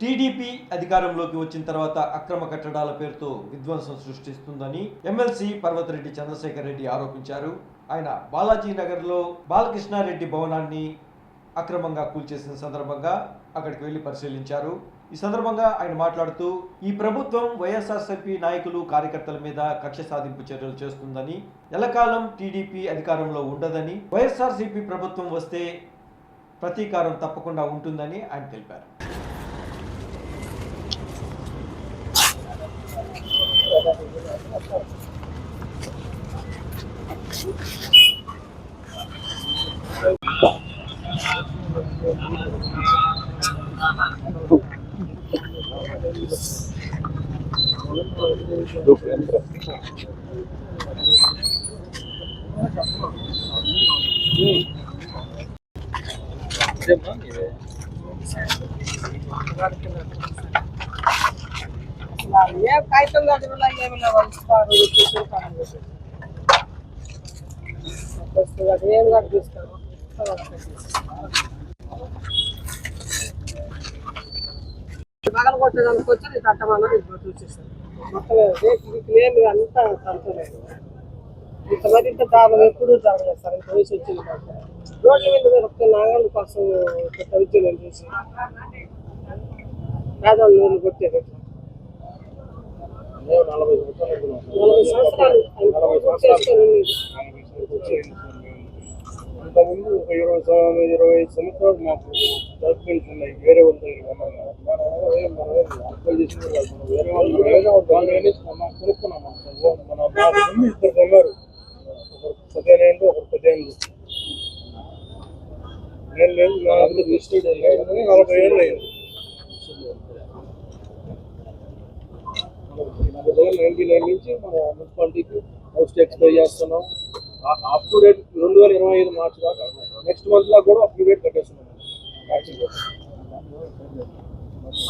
TDP అధికారంలోకి వచ్చిన తర్వాత అక్రమ కట్టడాల పేరుతో విధ్వంసం సృష్టిస్తుందని ఎమ్మెల్సీ పర్వతరెడ్డి చంద్రశేఖర్ రెడ్డి ఆరోపించారు. ఆయన బాలాజీ నగర్లో బాలకృష్ణారెడ్డి భవనాన్ని అక్రమంగా కూల్చేసిన సందర్భంగా అక్కడికి వెళ్ళి పరిశీలించారు. ఈ సందర్భంగా ఆయన మాట్లాడుతూ ఈ ప్రభుత్వం వైఎస్ఆర్సీపీ నాయకులు కార్యకర్తల మీద కక్ష సాధింపు చర్యలు చేస్తుందని ఎల్లకాలం టీడీపీ అధికారంలో ఉండదని వైఎస్ఆర్సీపీ ప్రభుత్వం వస్తే ప్రతీకారం తప్పకుండా ఉంటుందని ఆయన తెలిపారు. ఏ కాగితం దగ్గర ఏమైనా మొత్తం అంతా తంతలేదు ఇంతమంది ఇంత దారుణం ఎప్పుడు జరగలేదు సార్ ఇంత వయసు వచ్చింది రోడ్ల మీద మీరు ఒక నాగళ్ళ కోసం తవ్వించడం చేసి పేదవాళ్ళు నీళ్ళు కొట్టేది నలభై సంవత్సరాలు. నలభై సంవత్సరాలు. ఇంతకుముందు ఒక ఇరవై సంవత్సరాలు ఇరవై ఐదు సంవత్సరాలు మాకు డాక్యుమెంట్స్ ఉన్నాయి. వేరే వాళ్ళ దగ్గర అప్లై చేసింది వేరే వాళ్ళు వేరే వాళ్ళ దగ్గర నుంచి కొనుక్కున్నాం మన నాలుగు ఇద్దరు కొన్నారు. ఒకరు పదిహేను ఏళ్ళు ఒకరు పదిహేను నేను లేదు నా రిజిస్టర్డ్ లిస్టెడ్ నలభై ఏళ్ళు అయింది. నలభై ఏళ్ళు నైన్టీ నైన్ నుంచి మన మున్సిపాలిటీకి హౌస్ ట్యాక్స్ పే చేస్తున్నాం. అప్ టు డేట్ రెండు వేల ఇరవై ఐదు మార్చి దాకా. నెక్స్ట్ మంత్ దాకా కూడా అప్ టు డేట్ కట్టేస్తున్నాం.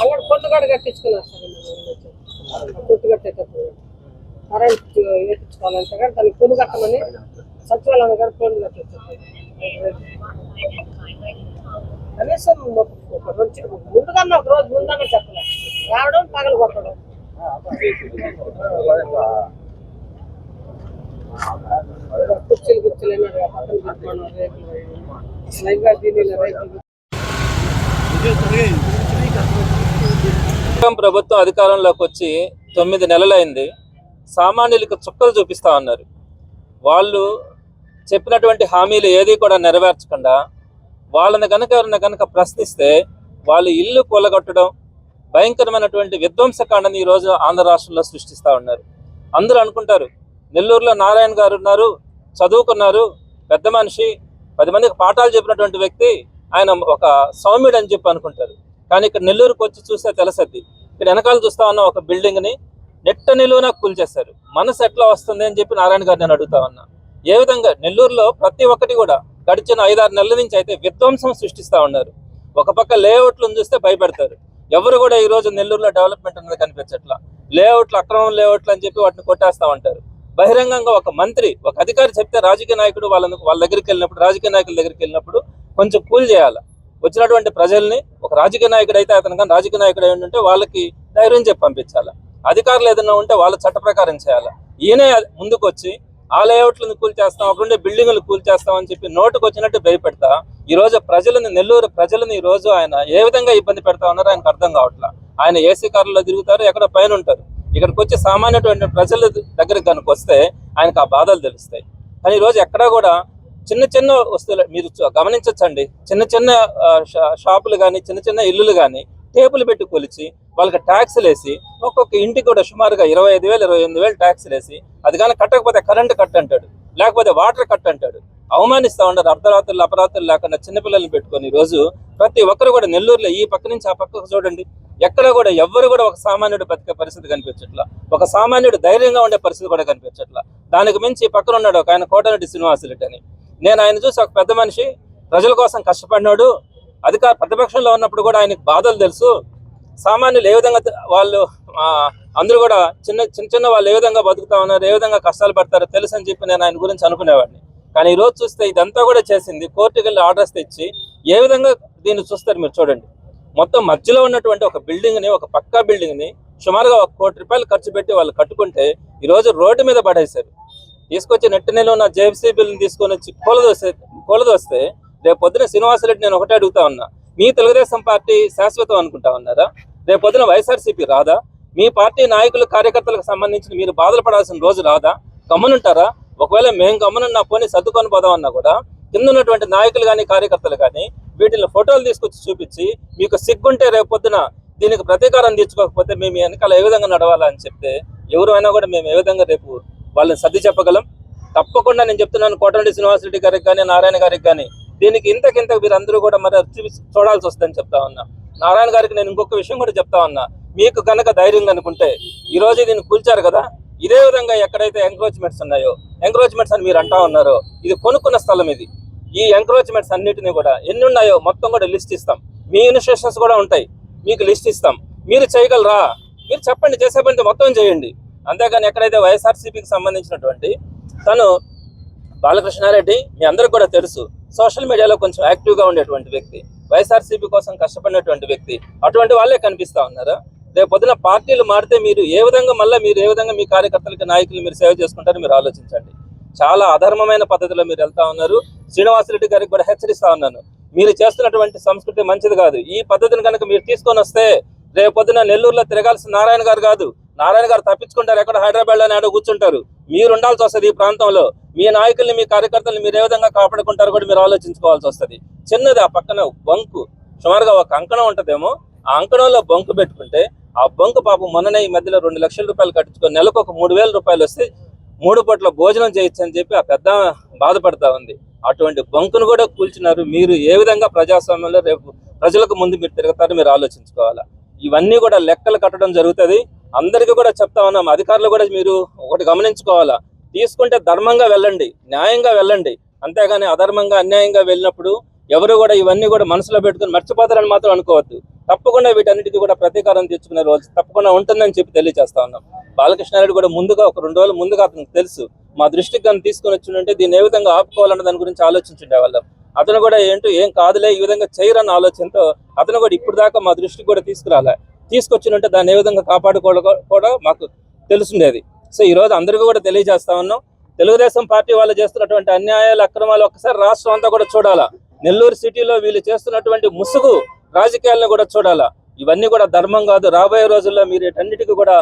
అక్కడ కొట్టు కట్ట కట్టించుకున్నారు సార్. కొట్టు కట్టేటప్పుడు. కరెంట్ వేయించుకోవాలంటే కానీ దానికి పొన్ను కట్టమని సచివాలయం గారు పొన్ను కట్టించారు కనీసం ఒక- ఒక రోజు ముందుకన్నా ఒక రోజు ముందన్నా చెప్పలేదు. రావడం పగలు కొట్టడం. కుర్చీలు కుర్చీలు పక్కన రేకులు రేకులు ప్రభుత్వం అధికారంలోకి వచ్చి తొమ్మిది నెలలైంది. సామాన్యులకు చుక్కలు చూపిస్తా ఉన్నారు వాళ్ళు చెప్పినటువంటి హామీలు ఏది కూడా నెరవేర్చకుండా వాళ్ళని కనుక ఎవరిని కనుక ప్రశ్నిస్తే వాళ్ళు ఇల్లు కూలగొట్టడం భయంకరమైనటువంటి విధ్వంసకాండని ఈరోజు ఆంధ్ర రాష్ట్రంలో సృష్టిస్తూ ఉన్నారు. అందరూ అనుకుంటారు నెల్లూరులో నారాయణ గారు ఉన్నారు చదువుకున్నారు. పెద్ద మనిషి పది మందికి పాఠాలు చెప్పినటువంటి వ్యక్తి ఆయన ఒక సౌమ్యుడు అని చెప్పి అనుకుంటారు. కానీ ఇక్కడ నెల్లూరుకు వచ్చి చూస్తే తెలుసద్ది. ఇక్కడ వెనకాల చూస్తా ఉన్న ఒక బిల్డింగ్ని నెట్ట నిలువున కూల్చేశారు మనసు ఎట్లా వస్తుంది అని చెప్పి నారాయణ గారు నేను అడుగుతా ఉన్నా. ఏ విధంగా నెల్లూరులో ప్రతి ఒక్కటి కూడా గడిచిన ఐదారు నెలల నుంచి అయితే విధ్వంసం సృష్టిస్తా ఉన్నారు. ఒక పక్క లేఅవుట్లను చూస్తే భయపెడతారు. ఎవరు కూడా ఈ రోజు నెల్లూరులో డెవలప్మెంట్ అనేది కనిపించట్లా. లేఅవుట్లు అక్రమం లేఅవుట్లు అని చెప్పి వాటిని కొట్టేస్తా ఉంటారు. బహిరంగంగా ఒక మంత్రి ఒక అధికారి చెప్తే రాజకీయ నాయకుడు వాళ్ళని వాళ్ళ దగ్గరికి వెళ్ళినప్పుడు రాజకీయ నాయకుల దగ్గరికి వెళ్ళినప్పుడు కొంచెం కూల్ చేయాలి. వచ్చినటువంటి ప్రజల్ని ఒక రాజకీయ నాయకుడు అయితే అతను కానీ రాజకీయ నాయకుడు అయి ఉంటే వాళ్ళకి ధైర్యం చెప్పి పంపించాలి. అధికారులు ఏదైనా ఉంటే వాళ్ళ చట్ట ప్రకారం చేయాలి. ఈయనే ముందుకు వచ్చి ఆ లేఅవుట్లను కూల్ చేస్తాం అక్కడుండే బిల్డింగులు కూల్ చేస్తాం అని చెప్పి నోటుకు వచ్చినట్టు భయపెడతా ఈ రోజు నెల్లూరు ప్రజలను ఈ రోజు ఆయన ఏ విధంగా ఇబ్బంది పెడతా ఉన్నారో ఆయనకు అర్థం కావట్లా. ఆయన ఏసీ కారులో తిరుగుతారు ఎక్కడ పైన ఉంటారు. ఇక్కడికి వచ్చి సామాన్యటువంటి ప్రజల దగ్గరికి కనుక వస్తే ఆయనకు ఆ బాధలు తెలుస్తాయి. కానీ ఈరోజు రోజు ఎక్కడా కూడా చిన్న చిన్న వస్తువులు మీరు గమనించచ్చండి గమనించొచ్చండి. చిన్న చిన్న షా- షాపులు కానీ చిన్న చిన్న ఇల్లులు కానీ టేపులు పెట్టి కొలిచి వాళ్ళకి ట్యాక్స్లు వేసి ఒక్కొక్క ఇంటికి కూడా సుమారుగా ఇరవై ఐదు వేలు ఇరవై ఎనిమిది వేలు ట్యాక్స్లు వేసి అది కానీ కట్టకపోతే కరెంట్ కట్ అంటాడు. లేకపోతే వాటర్ కట్ అంటాడు. అవమానిస్తా ఉండరు అర్ధరాత్రులు అపరాత్రులు లేకుండా చిన్నపిల్లల్ని పెట్టుకొని ఈరోజు రోజు ప్రతి ఒక్కరు కూడా నెల్లూరులో ఈ పక్క నుంచి ఆ పక్కకు చూడండి. ఎక్కడ కూడా ఎవ్వరు కూడా ఒక సామాన్యుడు బతికే పరిస్థితి కనిపించట్లా. ఒక సామాన్యుడు ధైర్యంగా ఉండే పరిస్థితి కూడా కనిపించట్లా. దానికి మించి పక్కన ఉన్నాడు ఒక ఆయన కోటరెడ్డి శ్రీనివాసులెడ్డి అని. నేను ఆయన చూసి ఒక పెద్ద మనిషి ప్రజల కోసం కష్టపడినాడు అధికార ప్రతిపక్షంలో ఉన్నప్పుడు కూడా ఆయనకు బాధలు తెలుసు. సామాన్యులు ఏ విధంగా వాళ్ళు అందరూ కూడా చిన్న చిన్న చిన్న వాళ్ళు ఏ విధంగా బతుకుతా ఉన్నారు ఏ విధంగా కష్టాలు పడతారో తెలుసు అని చెప్పి నేను ఆయన గురించి అనుకునేవాడిని. కానీ ఈ రోజు చూస్తే ఇదంతా కూడా చేసింది కోర్టుకి వెళ్ళి ఆర్డర్స్ తెచ్చి ఏ విధంగా దీన్ని చూస్తారు మీరు చూడండి. మొత్తం మధ్యలో ఉన్నటువంటి ఒక బిల్డింగ్ని ఒక పక్కా బిల్డింగ్ని సుమారుగా ఒక కోటి రూపాయలు ఖర్చు పెట్టి వాళ్ళు కట్టుకుంటే ఈ రోజు రోడ్డు మీద పడేశారు. తీసుకొచ్చి నెట్టనేలో ఉన్న జేసీబీలను తీసుకొని వచ్చి కూలదోస్తే కూలదోస్తే రేపు పొద్దున శ్రీనివాసరెడ్డి నేను ఒకటే అడుగుతా ఉన్నా. మీ తెలుగుదేశం పార్టీ శాశ్వతం అనుకుంటా ఉన్నారా? రేపు పొద్దున వైఎస్ఆర్సీపీ రాదా? మీ పార్టీ నాయకులు కార్యకర్తలకు సంబంధించి మీరు బాధలు పడాల్సిన రోజు రాదా? గమ్మునుంటారా? ఒకవేళ మేము గమ్మునున్నా పోనీ సర్దుకొని పోదామన్నా కూడా కింద ఉన్నటువంటి నాయకులు కానీ కార్యకర్తలు కానీ వీటిని ఫోటోలు తీసుకొచ్చి చూపించి మీకు సిగ్గుంటే రేపు పొద్దున దీనికి ప్రతీకారం తీర్చుకోకపోతే మేము వెనకాల ఏ విధంగా నడవాలా అని చెప్తే ఎవరైనా కూడా మేము ఏ విధంగా రేపు వాళ్ళని సర్ది చెప్పగలం? తప్పకుండా నేను చెప్తున్నాను కోటరెడ్డి శ్రీనివాసరెడ్డి గారికి కానీ నారాయణ గారికి కానీ. దీనికి ఇంతకింత మీరు అందరూ కూడా మరి చూడాల్సి వస్తుందని చెప్తా ఉన్నా. నారాయణ గారికి నేను ఇంకొక విషయం కూడా చెప్తా ఉన్నా. మీకు కనుక ధైర్యం అనుకుంటే ఈ రోజు దీన్ని కూల్చారు కదా? ఇదే విధంగా ఎక్కడైతే ఎంక్రోచ్మెంట్స్ ఉన్నాయో ఎంక్రోచ్మెంట్స్ అని మీరు అంటా ఉన్నారో ఇది కొనుక్కున్న స్థలం ఇది. ఈ ఎంక్రోచ్మెంట్స్ అన్నిటిని కూడా ఎన్ని ఉన్నాయో మొత్తం కూడా లిస్ట్ ఇస్తాం. మీ ఇన్స్టిట్యూషన్స్ కూడా ఉంటాయి. మీకు లిస్ట్ ఇస్తాం. మీరు చేయగలరా? మీరు చెప్పండి. చేసే పని మొత్తం చేయండి. అంతేగాని ఎక్కడైతే వైఎస్ఆర్సీపీకి సంబంధించినటువంటి తను బాలకృష్ణారెడ్డి మీ అందరికి కూడా తెలుసు. సోషల్ మీడియాలో కొంచెం యాక్టివ్గా ఉండేటువంటి వ్యక్తి. వైఎస్ఆర్సీపీ కోసం కష్టపడినటువంటి వ్యక్తి. అటువంటి వాళ్ళే కనిపిస్తా ఉన్నారు? రేపు పొద్దున పార్టీలు మారితే మీరు ఏ విధంగా మళ్ళీ మీరు ఏ విధంగా మీ కార్యకర్తలకి నాయకులు మీరు సేవ చేసుకుంటారో మీరు ఆలోచించండి. చాలా అధర్మమైన పద్ధతిలో మీరు వెళ్తా ఉన్నారు. శ్రీనివాసరెడ్డి గారికి కూడా హెచ్చరిస్తా ఉన్నాను. మీరు చేస్తున్నటువంటి సంస్కృతి మంచిది కాదు. ఈ పద్ధతిని కనుక మీరు తీసుకొని వస్తే రేపు పొద్దున నెల్లూరులో తిరగాల్సిన నారాయణ గారు కాదు. నారాయణ గారు తప్పించుకుంటారు. ఎక్కడ హైదరాబాద్లో నాడు కూర్చుంటారు. మీరు ఉండాల్సి వస్తుంది ఈ ప్రాంతంలో. మీ నాయకుల్ని మీ కార్యకర్తలు మీరు ఏ విధంగా కాపాడుకుంటారో కూడా మీరు ఆలోచించుకోవాల్సి వస్తుంది. చిన్నది ఆ పక్కన బంకు. సుమారుగా ఒక అంకణం ఉంటదేమో. ఆ అంకణంలో బంకు పెట్టుకుంటే ఆ బంకు పాపం మొన్ననే ఈ మధ్యలో రెండు లక్షల రూపాయలు కట్టించుకొని నెలకు ఒక మూడు వేల రూపాయలు వస్తే మూడు పూట్ల భోజనం చేయొచ్చు అని చెప్పి ఆ పెద్ద బాధపడతా ఉంది. అటువంటి బంకును కూడా కూల్చినారు. మీరు ఏ విధంగా ప్రజాస్వామ్యంలో రేపు ప్రజలకు ముందు మీరు తిరుగుతారో మీరు ఆలోచించుకోవాలా. ఇవన్నీ కూడా లెక్కలు కట్టడం జరుగుతుంది. అందరికీ కూడా చెప్తా ఉన్నాం. అధికారులు కూడా మీరు ఒకటి గమనించుకోవాలా. తీసుకుంటే ధర్మంగా వెళ్ళండి. న్యాయంగా వెళ్ళండి. అంతేగాని అధర్మంగా అన్యాయంగా వెళ్ళినప్పుడు ఎవరు కూడా ఇవన్నీ కూడా మనసులో పెట్టుకుని మర్చిపోతారని మాత్రం అనుకోవద్దు. తప్పకుండా వీటన్నిటికీ కూడా ప్రతీకారం తెచ్చుకునే రోజు తప్పకుండా ఉంటుందని చెప్పి తెలియజేస్తా ఉన్నాం. బాలకృష్ణారెడ్డి కూడా ముందుగా ఒక రెండు రోజులు ముందుగా అతనికి తెలుసు. మా దృష్టికి కానీ తీసుకొని వచ్చిందంటే దీన్ని ఏ విధంగా ఆపుకోవాలన్న దాని గురించి ఆలోచించుండే వాళ్ళం. అతను కూడా ఏంటో ఏం కాదులే ఈ విధంగా చేయరన్న ఆలోచనతో అతను కూడా ఇప్పుడు దాకా మా దృష్టికి కూడా తీసుకురాలే. తీసుకొచ్చినంటే దాన్ని ఏ విధంగా కాపాడుకోవడం కూడా మాకు తెలుసుండేది. సో ఈ రోజు అందరికీ కూడా తెలియజేస్తా ఉన్నాం. తెలుగుదేశం పార్టీ వాళ్ళు చేస్తున్నటువంటి అన్యాయాలు అక్రమాలు ఒక్కసారి రాష్ట్రం అంతా కూడా చూడాలా. నెల్లూరు సిటీలో వీళ్ళు చేస్తున్నటువంటి ముసుగు రాజకీయాలను కూడా చూడాలా. ఇవన్నీ కూడా ధర్మం కాదు. రాబోయే రోజుల్లో మీరు వీటన్నిటికీ కూడా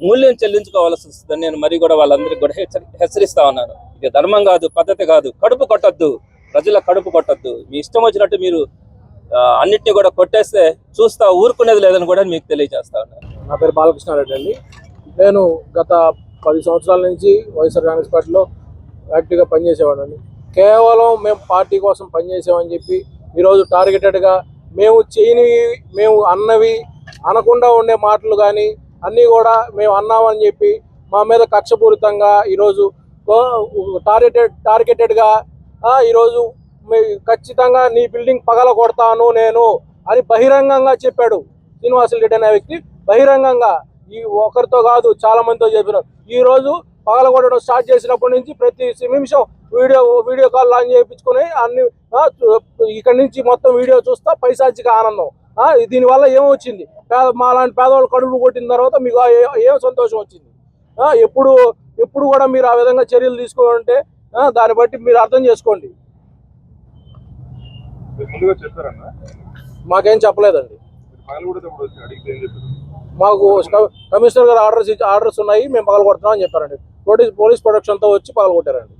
మూల్యం చెల్లించుకోవాల్సి వస్తుందని నేను మరి కూడా వాళ్ళందరికీ కూడా హెచ్చరి హెచ్చరిస్తా ఉన్నాను. ఇది ధర్మం కాదు పద్ధతి కాదు. కడుపు కొట్టద్దు. ప్రజల కడుపు కొట్టద్దు. మీ ఇష్టం వచ్చినట్టు మీరు అన్నిటిని కూడా కొట్టేస్తే చూస్తా ఊరుకునేది లేదని కూడా మీకు తెలియజేస్తా ఉన్నాను. నా పేరు బాలకృష్ణారెడ్డి అండి. నేను గత పది సంవత్సరాల నుంచి వైఎస్ఆర్ కాంగ్రెస్ పార్టీలో యాక్టివ్గా పనిచేసేవాడిని కేవలం మేము పార్టీ కోసం పనిచేసామని చెప్పి ఈరోజు టార్గెటెడ్గా మేము చేయనివి మేము అన్నవి అనకుండా ఉండే మాటలు కానీ అన్నీ కూడా మేము అన్నామని చెప్పి మా మీద కక్షపూరితంగా ఈరోజు టార్గెటెడ్ టార్గెటెడ్గా ఈరోజు మీ- ఖచ్చితంగా నీ బిల్డింగ్ పగల కొడతాను నేను అని బహిరంగంగా చెప్పాడు శ్రీనివాసులు అనే వ్యక్తి. బహిరంగంగా ఈ ఒకరితో కాదు చాలా మందితో చెప్పినారు ఈరోజు పగల కొట్టడం స్టార్ట్ చేసినప్పటి నుంచి ప్రతి నిమిషం వీడియో వీడియో కాల్ లాంచ్ చేయించుకొని అన్ని ఇక్కడి నుంచి మొత్తం వీడియో చూస్తా పైసాచిక ఆనందం. దీనివల్ల ఏమొచ్చింది? పేద మా లాంటి పేదవాళ్ళు కడుపు కొట్టిన తర్వాత మీకు ఏ- సంతోషం వచ్చింది? ఎప్పుడు ఎప్పుడు కూడా మీరు ఆ విధంగా చర్యలు తీసుకోవాలంటే దాన్ని బట్టి మీరు అర్థం చేసుకోండి. మాకేం చెప్పలేదండి. మాకు కమిషనర్ గారు ఆర్డర్స్ ఆర్డర్స్ ఉన్నాయి మేము పగలగొడుతున్నాం అని చెప్పారండి. పోలీస్ పోలీస్ ప్రొడక్షన్తో వచ్చి పగలగొట్టారండి